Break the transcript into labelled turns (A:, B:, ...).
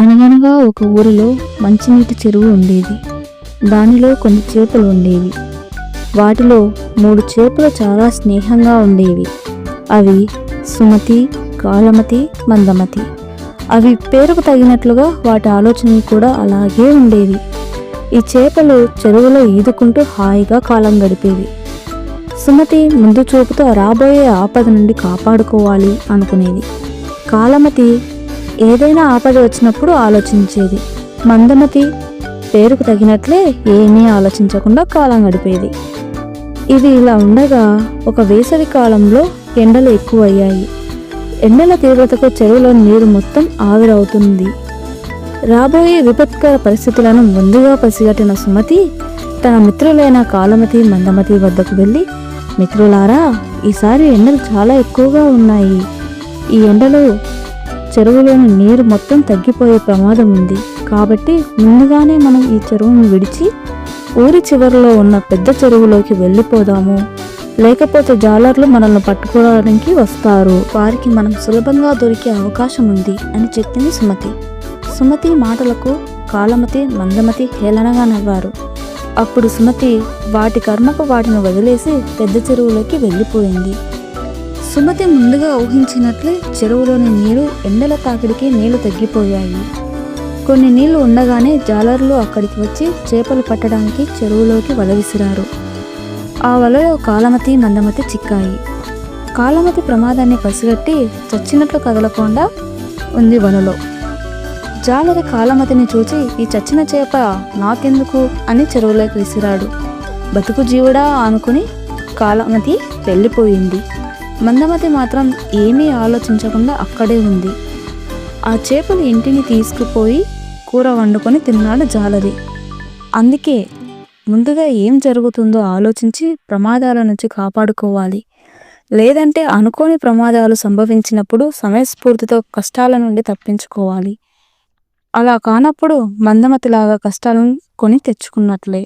A: అనగనగా ఒక ఊరిలో మంచినీటి చెరువు ఉండేది. దానిలో కొన్ని చేపలు ఉండేవి. వాటిలో మూడు చేపలు చాలా స్నేహంగా ఉండేవి. అవి సుమతి కాలమతి మందమతి. అవి పేరుకు తగినట్లుగా వాటి ఆలోచనలు కూడా అలాగే ఉండేవి. ఈ చేపలు చెరువులో ఈదుకుంటూ హాయిగా కాలం గడిపేవి. సుమతి ముందు చూపుతో రాబోయే ఆపద నుండి కాపాడుకోవాలి అనుకునేది. కాలమతి ఏదైనా ఆపద వచ్చినప్పుడు ఆలోచించేది. మందమతి పేరుకు తగినట్లే ఏమీ ఆలోచించకుండా కాలం గడిపేది. ఇది ఇలా ఉండగా ఒక వేసవి కాలంలో ఎండలు ఎక్కువయ్యాయి. ఎండల తీవ్రతకు చెరువులో నీరు మొత్తం ఆవిరవుతుంది. రాబోయే విపత్కర పరిస్థితులను ముందుగా పసిగట్టిన సుమతి తన మిత్రులైన కాలమతి మందమతి వద్దకు వెళ్ళి మిత్రులారా ఈసారి ఎండలు చాలా ఎక్కువగా ఉన్నాయి. ఈ ఎండలు చెరువులోని నీరు మొత్తం తగ్గిపోయే ప్రమాదం ఉంది. కాబట్టి ముందుగానే మనం ఈ చెరువును విడిచి ఊరి చివరిలో ఉన్న పెద్ద చెరువులోకి వెళ్ళిపోదాము. లేకపోతే జాలర్లు మనల్ని పట్టుకోవడానికి వస్తారు. వారికి మనం సులభంగా దొరికే అవకాశం ఉంది అని చెప్పింది సుమతి. సుమతి మాటలకు కాలమతి మందమతి హేళనగా నవ్వారు. అప్పుడు సుమతి వాటి కర్మకు వాటిని వదిలేసి పెద్ద చెరువులోకి వెళ్ళిపోయింది. సుమతి ముందుగా ఊహించినట్లే చెరువులోని నీరు ఎండల తాకిడికి నీళ్ళు తగ్గిపోయాయి. కొన్ని నీళ్ళు ఉండగానే జాలర్లు అక్కడికి వచ్చి చేపలు పట్టడానికి చెరువులోకి వల విసిరారు ఆ వలలో కాలమతి మందమతి చిక్కాయి. కాలమతి ప్రమాదాన్ని పసిగట్టి చచ్చినట్లు కదలకుండా ఉంది వలలో. జాలరి కాలమతిని చూచి ఈ చచ్చిన చేప నాకెందుకు అని చెరువులోకి విసిరాడు. బతుకు జీవుడా అనుకుని కాలమతి వెళ్ళిపోయింది. మందమతి మాత్రం ఏమీ ఆలోచించకుండా అక్కడే ఉంది. ఆ చేపలు ఇంటిని తీసుకుపోయి కూర వండుకొని తిన్నాడు జాలరి. అందుకే ముందుగా ఏం జరుగుతుందో ఆలోచించి ప్రమాదాల నుంచి కాపాడుకోవాలి. లేదంటే అనుకోని ప్రమాదాలు సంభవించినప్పుడు సమయస్ఫూర్తితో కష్టాల నుండి తప్పించుకోవాలి. అలా కానప్పుడు మందమతిలాగా కష్టాలను కొని తెచ్చుకున్నట్లే.